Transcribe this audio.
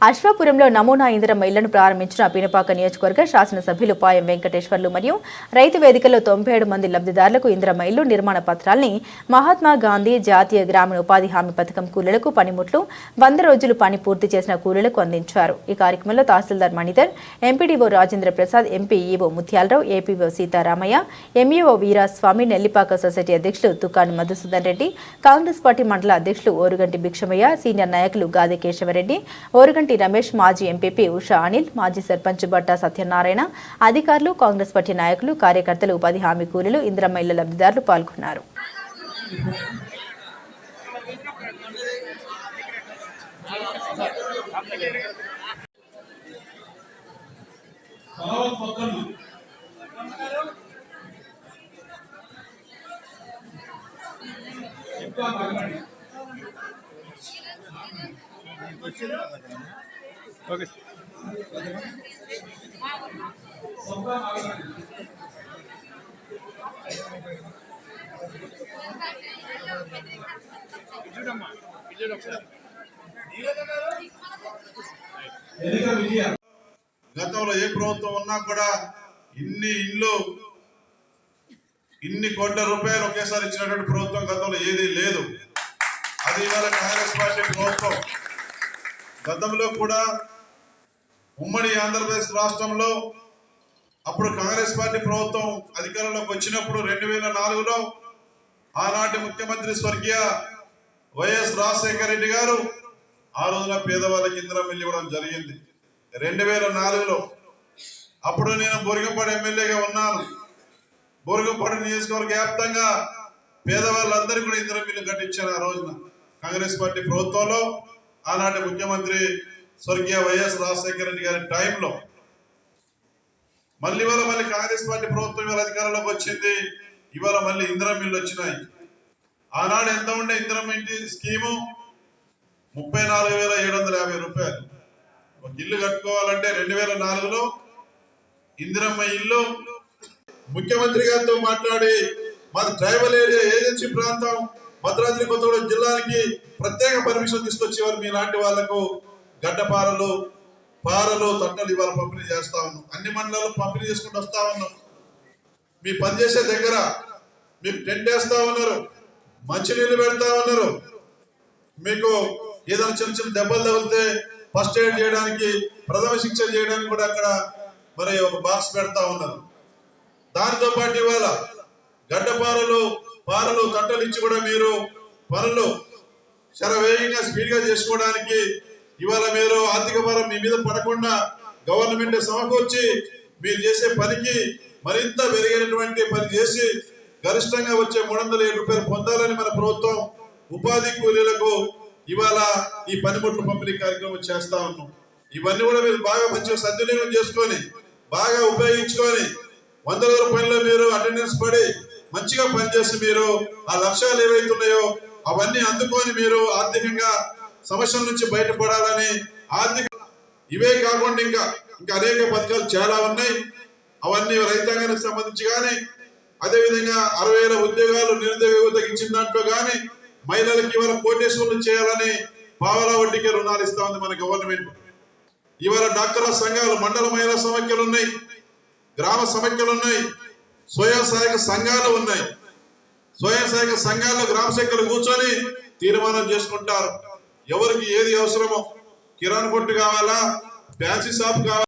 అశ్వాపురంలో నమూనా ఇందిరమ్మ ఇళ్ళను ప్రారంభించిన పినపాక నియోజకవర్గ శాసనసభ్యులు పాయం వెంకటేశ్వర్లు మరియు రైతు వేదికలో తొంభై ఏడు మంది లబ్ధిదారులకు ఇందిరమ్మ ఇల్లు నిర్మాణ పత్రాల్ని మహాత్మా గాంధీ జాతీయ గ్రామీణ ఉపాధి హామీ పథకం కూలీలకు పనిముట్లు వంద రోజులు పని పూర్తి చేసిన కూలీలకు అందించారు. ఈ కార్యక్రమంలో తహసీల్దార్ Manidhar MPDO Rajendra Prasad MP EO Mutyalarao APO Sitaramayya MEO Veeraswamy Nellipaka society అధ్యక్షులు తుకాని మధుసూదన్ రెడ్డి కాంగ్రెస్ పార్టీ మండల అధ్యక్షులు ఓరుగంటి భిక్షమయ్య సీనియర్ నాయకులు గాది కేశవరెడ్డి ఓరుగంటి రమేష్ మాజీ ఎంపీపీ ఉషా అనిల్ మాజీ సర్పంచ్ బట్ట సత్యనారాయణ అధికారులు కాంగ్రెస్ పార్టీ నాయకులు కార్యకర్తలు ఉపాధి హామీ కూలీలు ఇందిరమ్మ ఇళ్ళ లబ్ధిదారులు పాల్గొన్నారు. ఎక్కువ ఓకే. గతంలో ఏ ప్రభుత్వం ఉన్నా కూడా ఇన్ని ఇల్లు ఇన్ని కోట్ల రూపాయలు ఒకేసారి ఇచ్చినటువంటి ప్రభుత్వం గతంలో ఏదీ లేదు. అది ఇవాళ కాంగ్రెస్ పార్టీ ప్రభుత్వం. గతంలో కూడా ఉమ్మడి ఆంధ్రప్రదేశ్ రాష్ట్రంలో అప్పుడు కాంగ్రెస్ పార్టీ ప్రభుత్వం అధికారంలోకి వచ్చినప్పుడు రెండు వేల నాలుగులో ఆనాటి ముఖ్యమంత్రి స్వర్గీయ వైఎస్ రాజశేఖర రెడ్డి గారు ఆ రోజున పేదవాళ్ళకి ఇంద్రం ఇవ్వడం జరిగింది. రెండు వేల నాలుగులో అప్పుడు నేను బొరిగపాడు ఎమ్మెల్యేగా ఉన్నాను. బొరిగపాడు నియోజకవర్గ వ్యాప్తంగా పేదవాళ్ళందరికీ కూడా ఇంద్రం ఇల్లు కట్టించాను ఆ రోజున కాంగ్రెస్ పార్టీ ప్రభుత్వంలో. ఆనాటి ముఖ్యమంత్రి స్వర్గీయ వైఎస్ రాజశేఖర రెడ్డి గారి టైంలో మళ్ళీ ఇవాళ మళ్ళీ కాంగ్రెస్ పార్టీ ప్రభుత్వం ఇవాళ అధికారంలోకి వచ్చింది. ఇవాళ మళ్ళీ ఇందిరం ఇల్లు వచ్చినాయి. ఆనాడు ఎంత ఉండే ఇందిరం ఇంటి స్కీము? ముప్పై నాలుగు వేల ఏడు వందల యాభై రూపాయలు. ఒక ఇల్లు కట్టుకోవాలంటే రెండు వేల నాలుగులో ఇందిరమ్మ ఇల్లు. ముఖ్యమంత్రి గారితో మాట్లాడి మాది ట్రైబల్ ఏరియా ఏజెన్సీ ప్రాంతం. భద్రాద్రి కొత్తగూడెం జిల్లాకి ప్రత్యేక పర్మిషన్ తీసుకొచ్చేవారు మీ లాంటి వాళ్ళకు గడ్డపారలు పారలు తట్టలు ఇవాళ పంపిణీ చేస్తా ఉన్నాం. అన్ని మండలాలు పంపిణీ చేసుకుంటూ వస్తా ఉన్నాం. మీ పనిచేసే దగ్గర మీకు టెంట్ వేస్తా ఉన్నారు మంచినీళ్ళు పెడతా ఉన్నారు. మీకు ఏదైనా చిన్న చిన్న దెబ్బలు తగిలితే ఫస్ట్ ఎయిడ్ చేయడానికి ప్రథమ శిక్ష చేయడానికి కూడా అక్కడ మరి ఒక బాక్స్ పెడతా ఉన్నారు. దానితో పాటు ఇవాళ గడ్డపారలు పారలు తట్టలు ఇచ్చి కూడా మీరు పనులు శరవేగంగా స్పీడ్గా చేసుకోవడానికి ఇవాళ మీరు ఆర్థిక భారం మీ మీద పడకుండా గవర్నమెంట్ సమకూర్చి మీరు చేసే పనికి మరింత పెరిగినటువంటి పని చేసి గరిష్టంగా వచ్చే మూడు వందల ఏడు రూపాయలు పొందాలని మన ప్రభుత్వం ఉపాధి కూలీలకు ఇవాళ ఈ పనిముట్లు పంపిణీ కార్యక్రమం చేస్తా ఉన్నాం. ఇవన్నీ కూడా మీరు బాగా మంచిగా సద్వినియోగం చేసుకొని బాగా ఉపయోగించుకొని వందల రూపాయల్లో పనిలో మీరు అటెండెన్స్ పడి మంచిగా పనిచేసి మీరు ఆ లక్ష్యాలు ఏవైతే ఉన్నాయో అవన్నీ అందుకొని మీరు ఆర్థికంగా సమస్యల నుంచి బయటపడాలని ఆర్థిక ఇవే కాకుండా ఇంకా ఇంకా అనేక పథకాలు చాలా ఉన్నాయి. అవన్నీ రైతాంగానికి సంబంధించి కానీ అదేవిధంగా అరవై వేల ఉద్యోగాలు నిరుద్యోగ యువతకి ఇచ్చిన దాంట్లో కానీ మహిళలకు ఇవాళ కోటేశ్వర్లు చేయాలని పావలా వడ్డీకే రుణాలు ఇస్తా ఉంది మన గవర్నమెంట్. ఇవాళ డాక్టర్ల సంఘాలు మండల మహిళా సమైక్యలు ఉన్నాయి. గ్రామ సమైక్యలు ఉన్నాయి. స్వయం సహాయక సంఘాలు ఉన్నాయి. స్వయం సహాయక సంఘాల్లో గ్రామ శాఖలు కూర్చొని తీర్మానం చేసుకుంటారు. ఎవరికి ఏది అవసరమో కిరాణా కొట్టు కావాలా ఫ్యాన్సీ షాప్ కావాలా